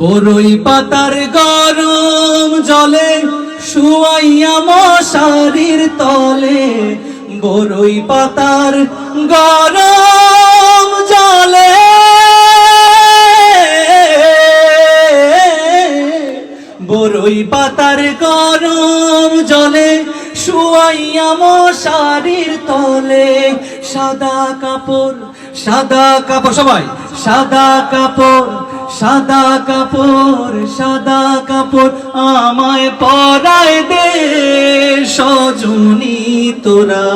বরই পাতার গরম জলে শুয়াইয়া মশারির তলে। বরই পাতার গরম জলে বরই পাতার গরম জলে শুয়াইয়া মশারির তলে। সাদা কাপড় সাদা কাপড়, সবাই, সাদা কাপড়। সাদা কাপড় সাদা কাপড় আমায় পরায় দে সজনী তোরা।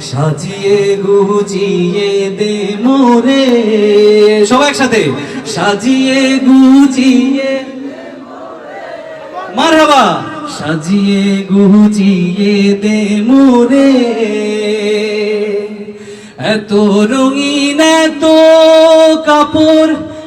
সাজিয়ে গুজিয়ে দে মোরে। সবাই একসাথে। সাজিয়ে গুজিয়ে মারহাবা। সাজিয়ে গুজিয়ে দে মোরে। এত রঙিন এত কাপড়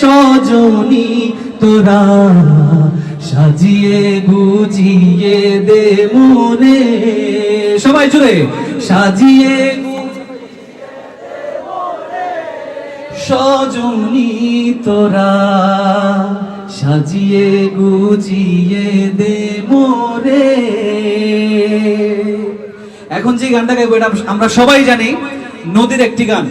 সজনী তোরা সাজিয়ে গুজিয়ে দে মনে। সবাই জুড়ে। সাজিয়ে সজনী তোরা সাজিয়ে গুজিয়ে দে মোরে এখন যে গানটা গাইবো এটা আমরা সবাই জানি, নদীর একটি গান।